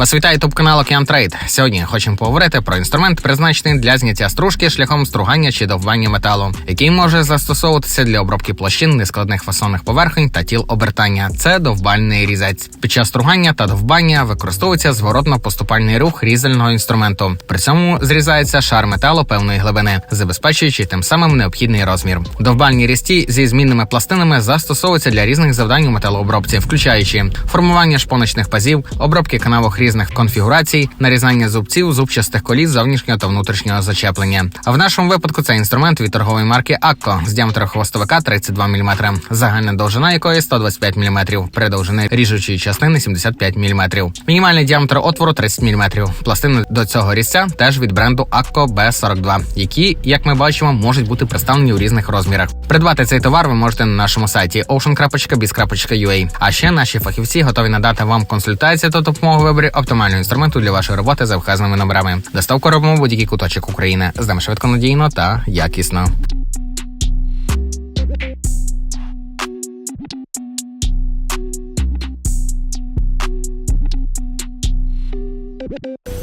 Вас вітає ютуб канал Океан Трейд. Сьогодні хочемо поговорити про інструмент, призначений для зняття стружки шляхом стругання чи довбання металу, який може застосовуватися для обробки площин нескладних фасонних поверхень та тіл обертання. Це довбальний різець. Під час стругання та довбання використовується зворотно-поступальний рух різального інструменту. При цьому зрізається шар металу певної глибини, забезпечуючи тим самим необхідний розмір. Довбальні різці зі змінними пластинами застосовуються для різних завдань у металообробці, включаючи формування шпоночних пазів, обробки канавок різних конфігурацій, нарізання зубців, зубчастих коліс зовнішнього та внутрішнього зачеплення. А в нашому випадку це інструмент від торгової марки Акко з діаметром хвостовика 32 мм, загальна довжина якої 125 мм, при довжини ріжучої частини 75 мм. Мінімальний діаметр отвору 30 мм. Пластини до цього різця теж від бренду Акко B42, які, як ми бачимо, можуть бути представлені у різних розмірах. Придбати цей товар ви можете на нашому сайті ocean.biz.ua. А ще наші фахівці готові надати вам консультацію та Зробіть мого оптимального інструменту для вашої роботи за вказаними номерами. Доставку робимо в будь-який куточок України. З нами швидко надійно та якісно. you